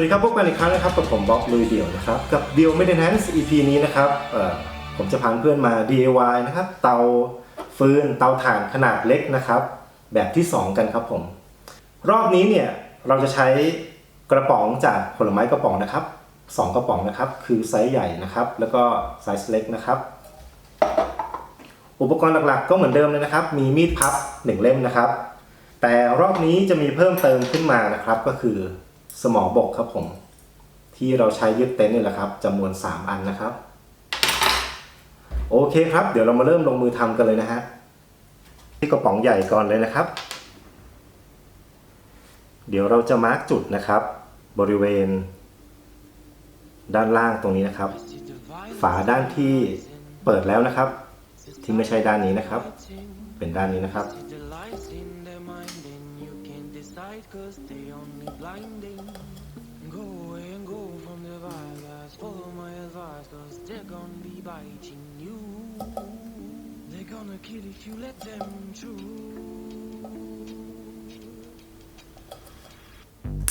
สวัสดีครับพบกันอีกครั้งนะครับกับผมบ๊อบลุยเดี่ยวนะครับ กับ Deal Maintenance EP นี้นะครับผมจะพาเพื่อนมา DIY นะครับ เตาฟืนเตาถ่านขนาดเล็กนะครับ แบบที่ 2 กันครับผม รอบนี้เนี่ยเราจะใช้กระป๋องจากผลไม้กระป๋องนะครับสองกระป๋องนะครับ คือไซส์ใหญ่นะครับ แล้วก็ไซส์เล็กนะครับ อุปกรณ์หลักๆ ก็เหมือนเดิมเลยนะครับ มีมีดพับหนึ่งเล่มนะครับ แต่รอบนี้จะมีเพิ่มเติมขึ้นมานะครับก็คือ สมอบกครับผม ที่เราใช้ยึดเต็นท์นี่แหละครับจำนวน 3 อันนะครับ โอเคครับ เดี๋ยวเรามาเริ่มลงมือทำกันเลยนะฮะที่กระป๋องใหญ่ก่อนเลยนะครับ เดี๋ยวเราจะมาร์กจุดนะครับ บริเวณ ด้านล่างตรงนี้นะครับ ฝาด้านที่เปิดแล้วนะครับ ที่ไม่ใช่ด้านนี้นะครับ เป็นด้านนี้นะครับ can't cause they only blinding. Go away and go from the virus Follow my advice cause they're gonna be biting you. They're gonna kill if you let them through.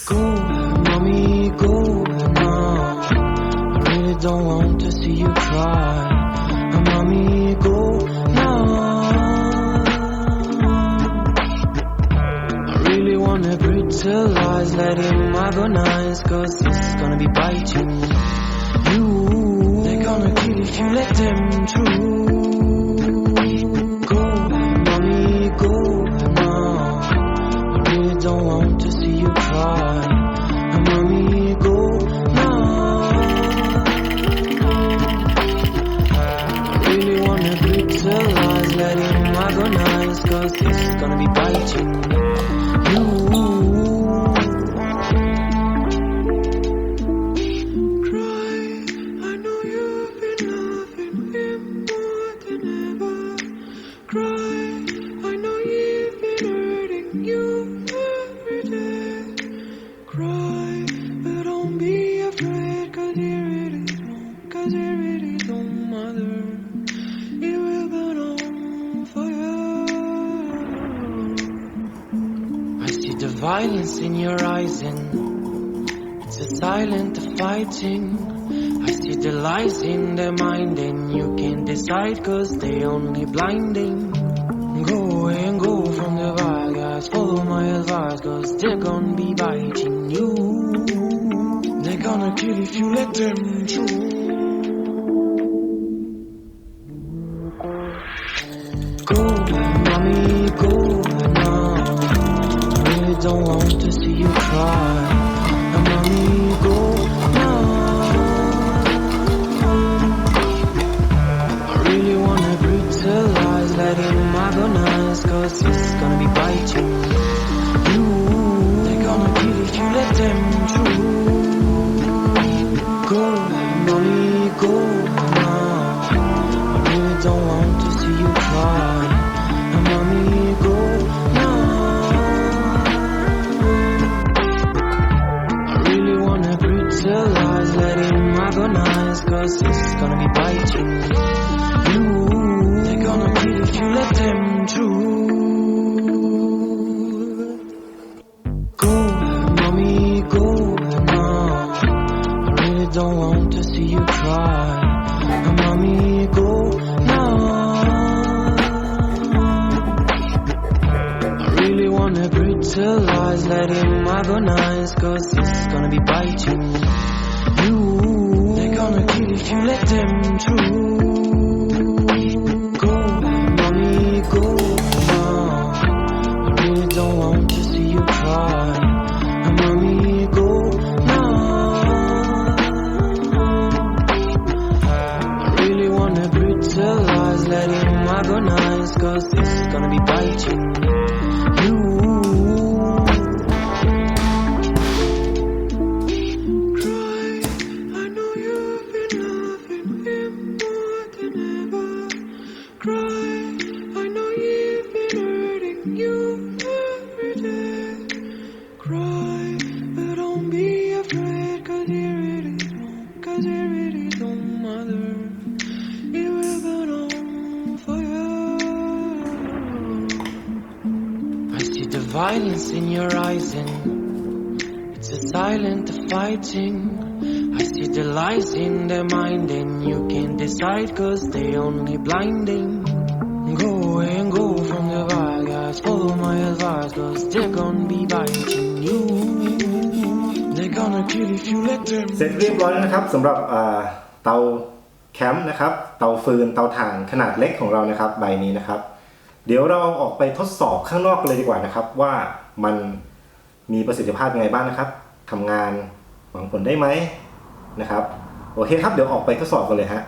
Go, agonize, cause gonna be biting you. They're gonna kill if you let them through. Go, mommy, go now. I really don't want to see you cry. Mommy, go now. I really wanna brutalize, let him agonize, cause it's gonna be biting violence in your eyes and it's a silent fighting. I see the lies in their mind and you can't decide cause they only blinding. Go away and go from the bad guys, follow my advice cause they're gonna be biting you. They're gonna kill if you let them through. Don't want to see you cry. Cause it's gonna be biting you. They're gonna kill if you let them through. Go, mommy, go now. I really don't want to see you cry. Mommy, go now. I really wanna brutalize, let him agonize, cause it's gonna be biting you. You let them through. Go, mommy, go now. I really don't want to see you cry. Mommy, go now. I really wanna brutalize, let him agonize, cause it's gonna be biting silence in your eyes and it's a silent fighting. I see the lies in their mind, and you can't decide cause they only blinding. Go away and go from the wild guys. Follow my advice cause they're gonna be biting you. They're gonna kill if you let them. เสร็จเรียบร้อยแล้วนะครับสำหรับเตาแคมป์นะครับ เตาฟืน เตาถ่านขนาดเล็กของเรานะครับ ใบนี้นะครับ เดี๋ยวเราออกไปทดสอบข้างนอกกันเลยดีกว่านะครับ ว่ามันมีประสิทธิภาพยังไงบ้างนะครับทำงานหวังผลได้ไหมนะครับ โอเคครับ เดี๋ยวออกไปทดสอบกันเลยฮะ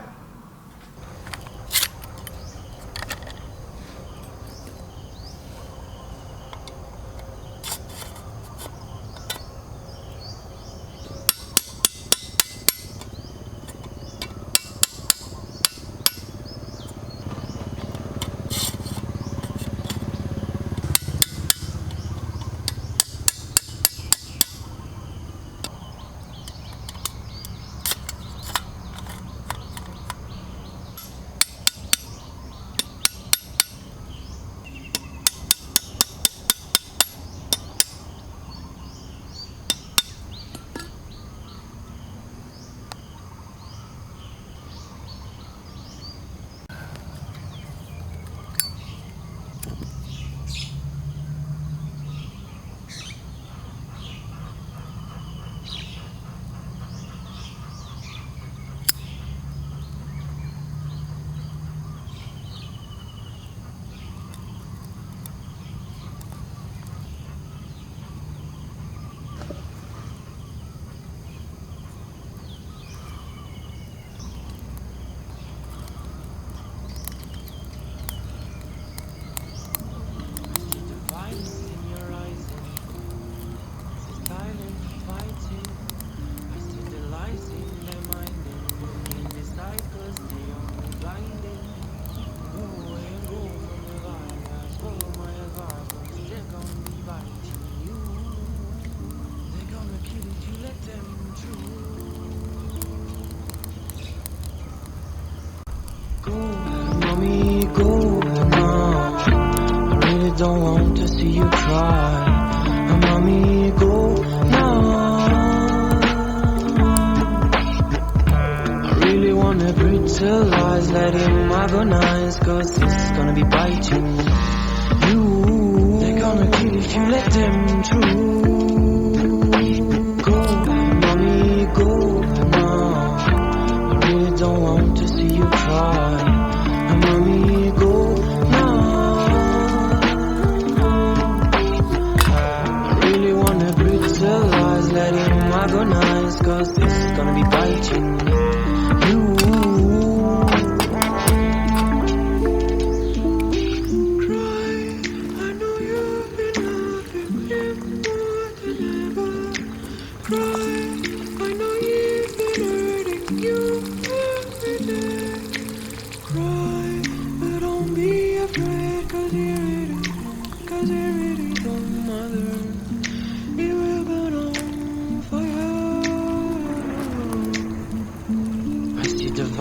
don't want to see you cry. Mommy, go now. I really wanna brutalize, let him agonize, cause this is gonna be biting you. They're gonna kill if you let them through. Go, mommy, go now. I really don't want to see you cry. Mommy, go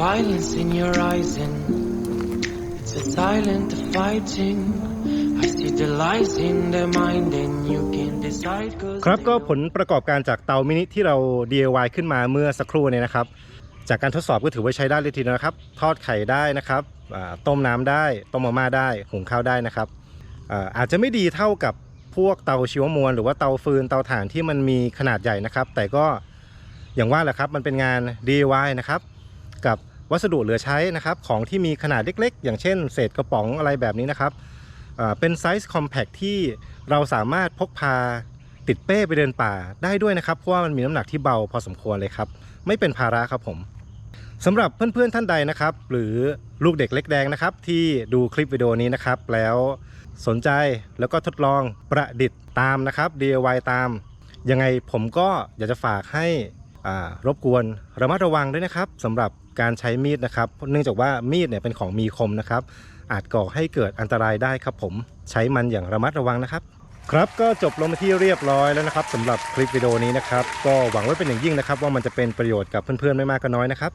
violence in your eyes and it's a silent fighting. I see the lies in their mind and you cause ครับก็ผลประกอบการจากเตามินิที่เรา DIY ขึ้นมาเมื่อสักครู่เนี่ยนะครับ จากการทดสอบก็ถือว่าใช้ได้เลยทีเดียวนะครับ ทอดไข่ได้นะครับต้มน้ำได้ต้มมาม่าได้หุงข้าวได้นะครับอาจจะไม่ดีเท่ากับพวกเตาชีวมวลหรือว่าเตาฟืนเตาถ่านที่มันมีขนาดใหญ่นะครับ แต่ก็อย่างว่าแหละครับมันเป็นงาน DIY นะครับกับวัสดุเหลือใช้นะครับของที่มีขนาดเล็ก ๆ อย่างเช่น เศษกระป๋องอะไรแบบนี้นะครับเป็นไซส์คอมแพคที่ เราสามารถพกพาติดเป้ไปเดินป่าได้ด้วยนะครับ เพราะว่ามันมีน้ำหนักที่เบาพอสมควรเลยครับ ไม่เป็นภาระครับผมสำหรับเพื่อนๆท่านใดนะครับ หรือลูกเด็กเล็กแดงนะครับ ที่ดูคลิปวิดีโอนี้นะครับ แล้วสนใจแล้วก็ทดลองประดิษฐ์ตามนะครับ DIY ตาม ยังไงผมก็อยากจะฝากให้รบกวนระมัดระวังด้วยนะครับสำหรับการใช้มีดนะครับ เนื่องจากว่ามีดเนี่ยเป็นของมีคมนะครับ อาจก่อให้เกิดอันตรายได้ครับผมใช้มันอย่างระมัดระวังนะครับ ครับก็จบลงมาที่เรียบร้อยแล้วนะครับสำหรับคลิปวิดีโอนี้นะครับ ก็หวังไว้เป็นอย่างยิ่งนะครับ ว่ามันจะเป็นประโยชน์กับเพื่อนๆไม่มากก็น้อยนะครับ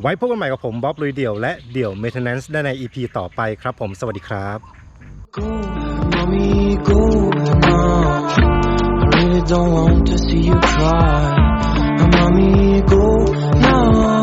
ไว้พบกันใหม่กับผมบ๊อบลุยเดี่ยวและเดี่ยว Maintenance ได้ใน EP ต่อไปครับ ผมสวัสดีครับ don't want to see you cry. Oh, mommy, go now.